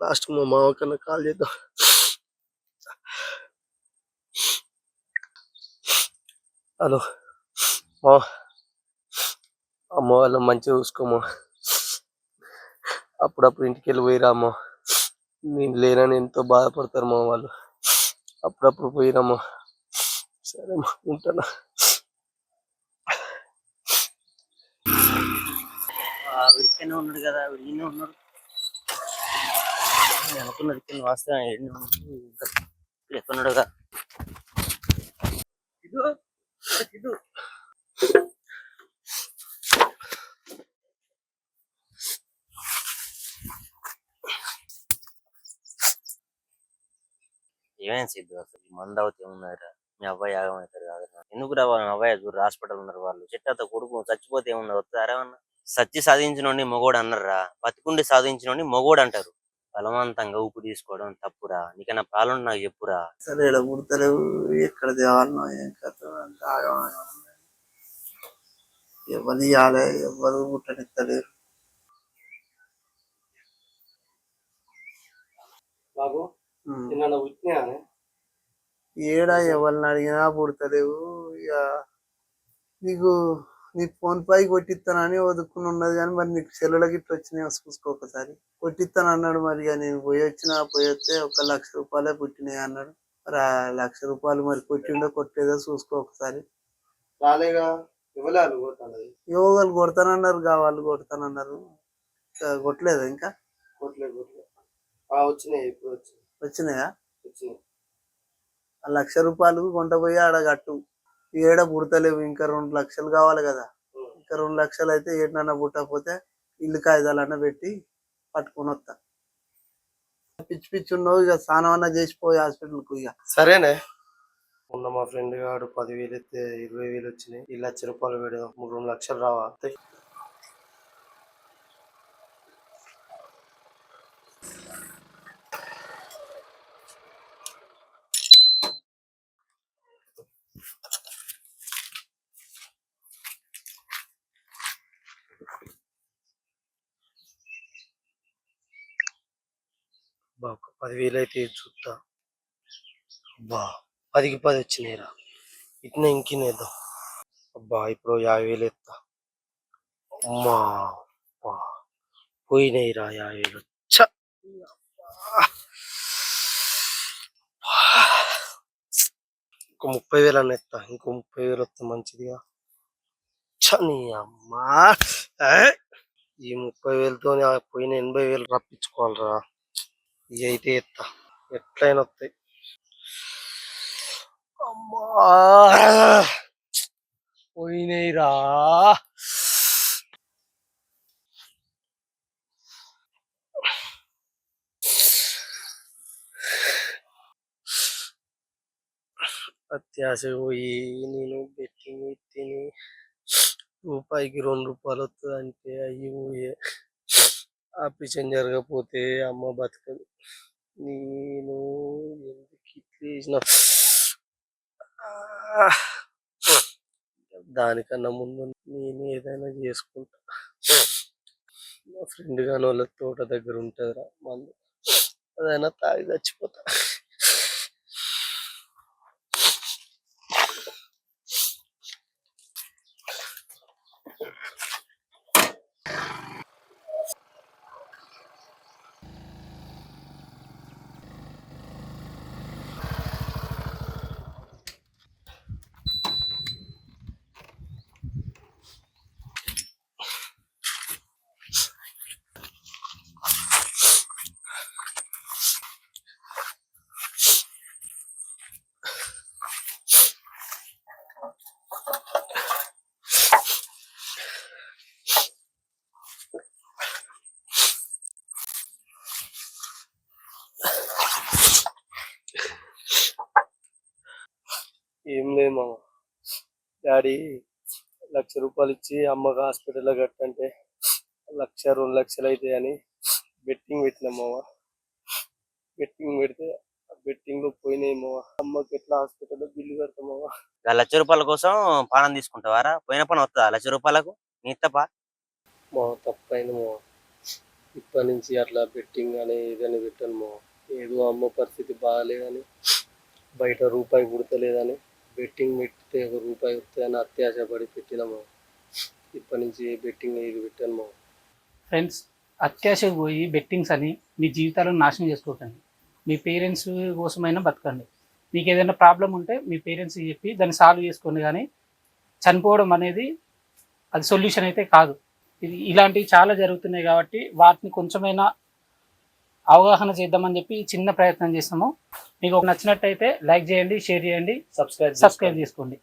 Last మా మామ కన్నా కాల్ చేద్దాం. హలో. మా అమ్మ వాళ్ళ మంచిగా చూసుకోమా. అప్పుడప్పుడు ఇంటికి వెళ్ళి పోయిరామ్మా నేను లేనని ఎంతో బాధపడతారు మా వాళ్ళు. అప్పుడప్పుడు పోయిరమ్మా సరేమ్మా ఉంటానా? వీడికనే ఉన్నాడు కదా వీడినే ఉన్నాడు. అనుకున్నది ఇక్కడ వాస్తవం ఈడనే ఉన్నాడు. ఇంకా వీడు ఎక్కడున్నాడు కదా ఇదో. ఏమైంది సిద్ధు అసలు మందు అవుతే ఏమున్నారా మీ అబ్బాయి యాగం అవుతారు కాదు ఎందుకు రా వాళ్ళ అబ్బాయి చూడు హాస్పిటల్ ఉన్నారు వాళ్ళు? చెట్టతో కొడుకు చచ్చిపోతే ఏమున్నారు వస్తారా ఏమన్నా? సచ్చి సాధించినోడిని మొగోడు అన్నారా? బతుకుండి సాధించినోడిని మొగోడు అంటారు. బలవంతంగా ఊపు తీసుకోవడం తప్పురా. నీకన్నా ప్రాబ్లం నాకు చెప్పురా. సరే ఇలా పుడతలేవు. ఎక్కడ తేవాలనో ఏం కథ. ఎవరు ఇవ్వాలి ఎవరు పుట్టనిస్తలేరు బాబు ఉమ్. నిన్న పుట్టినా ఏడా ఎవరిని అడిగినా పుడతలేవు. ఇక నీకు నీ ఫోన్ పై కొట్టిస్తానని వదుకుని ఉన్నది కానీ మరి నీకు సెల్లులకి ఇట్లా వచ్చినాయి చూసుకో ఒకసారి. కొట్టిస్తాను అన్నాడు మరి ఇక నేను పోయి వచ్చినా పోయి వస్తే ఒక లక్ష రూపాయలే పుట్టినాయి అన్నాడు. మరి ఆ లక్ష రూపాయలు మరి కొట్టిండో కొట్టలేదో చూసుకో ఒకసారి. రాలేగా? ఇవ్వలేదు పోతానది యోగాలు కొడతానన్నారు వాళ్ళు కొడతానన్నారు. కొట్టలేదా ఇంకా? ఆ వచ్చినాయి ఇప్పుడు వచ్చినాయి. వచ్చినాయా? లక్ష రూపాయలు కొంట పోయి ఆడ కట్టు. ఏడ పుడతలేవు. ఇంకా రెండు లక్షలు కావాలి కదా. ఇంకా రెండు లక్షలు అయితే ఏడనన్నా పుట్టకపోతే ఇల్లు కాగితాలన్నా పెట్టి పట్టుకొని వస్తా. పిచ్చి పిచ్చి ఉన్నావు ఇక స్నానం అన్నా చేసిపోయి హాస్పిటల్కు ఇక. సరేనే. మొన్న మా ఫ్రెండ్ గాడు పదివేలు ఎత్తే ఇరవై వేలు వచ్చినాయి. ఈ లక్ష రూపాయలు పెడదాం. మూడు రెండు లక్షలు రావా? అబ్బా, ఒక పదివేలు అయితే చూస్తా అబ్బా పదికి పది వచ్చినాయిరా. ఇట్నే ఇంకినేద్దాం. అబ్బా ఇప్పుడు యాభై వేలు ఎత్తా అమ్మా అబ్బా పోయినాయిరా యాభై వేలు అబ్బా. ఇంకో ముప్పై వేలు అని ఎత్తా ఇంకో ముప్పై వేలు వస్తే మంచిదిగా చని అమ్మా! ఏ! ఈ ముప్పై వేలతో పోయిన ఎనభై వేలు రప్పించుకోవాలిరా. ఇవి అయితే ఎత్తా. ఎట్లయినా వస్తాయి అమ్మా! పోయినాయిరా! అత్యాశ పోయి నేను పెట్టి తిని రూపాయికి రెండు రూపాయలు వస్తుంది అంటే అయ్యి పోయే. ఆపరేషన్ జరగకపోతే అమ్మ బతకదు. నేను ఎందుకు ఇట్లా చేసిన? దానికన్నా ముందు నేను ఏదైనా చేసుకుంటా. మా ఫ్రెండ్ కానీ వాళ్ళ తోట దగ్గర ఉంటుందిరా మందు అదైనా తాగి చచ్చిపోతా. ఏం లేదు మామ. డాడీ లక్ష రూపాయలు ఇచ్చి అమ్మకి హాస్పిటల్లో కట్టంటే లక్ష రెండు లక్షలు అవుతాయి అని బెట్టింగ్ పెట్టినాం మామ. బెట్టింగ్ పెడితే బెట్టింగ్లో పోయినాయి మామ. అమ్మకి ఎట్లా హాస్పిటల్లో బిల్లు కడతాం మామ? ఆ లక్ష రూపాయల కోసం పానం తీసుకుంటావారా? పోయిన పని వస్తుందా లక్ష రూపాయలకు? నీ తప్ప మా తప్పైంది మా ఇప్పటి నుంచి అట్లా బెట్టింగ్ అని ఇదని పెట్టాను మా ఏదో అమ్మ పరిస్థితి బాగాలేదని బయట రూపాయి పుడతలేదని బెట్టింగ్ పెట్టితే ఒక రూపాయి వస్తుందని అత్యాశపడి పెట్టినాము. ఇప్పటి నుంచి బెట్టింగ్ ఇది పెట్టాము ఫ్రెండ్స్ అత్యాశకు పోయి బెట్టింగ్స్ అని మీ జీవితాలను నాశనం చేసుకోకండి. మీ పేరెంట్స్ కోసమైనా బతకండి. మీకు ఏదైనా ప్రాబ్లం ఉంటే మీ పేరెంట్స్కి చెప్పి దాన్ని సాల్వ్ చేసుకోండి కానీ చనిపోవడం అనేది అది సొల్యూషన్ అయితే కాదు. ఇది ఇలాంటివి చాలా జరుగుతున్నాయి కాబట్టి వాటిని కొంచెమైనా అవగాహన చేద్దామని చెప్పి చిన్న ప్రయత్నం చేస్తాము మీకు ఒక నచ్చినట్టయితే లైక్ చేయండి షేర్ చేయండి సబ్స్క్రైబ్ సబ్స్క్రైబ్ చేసుకోండి.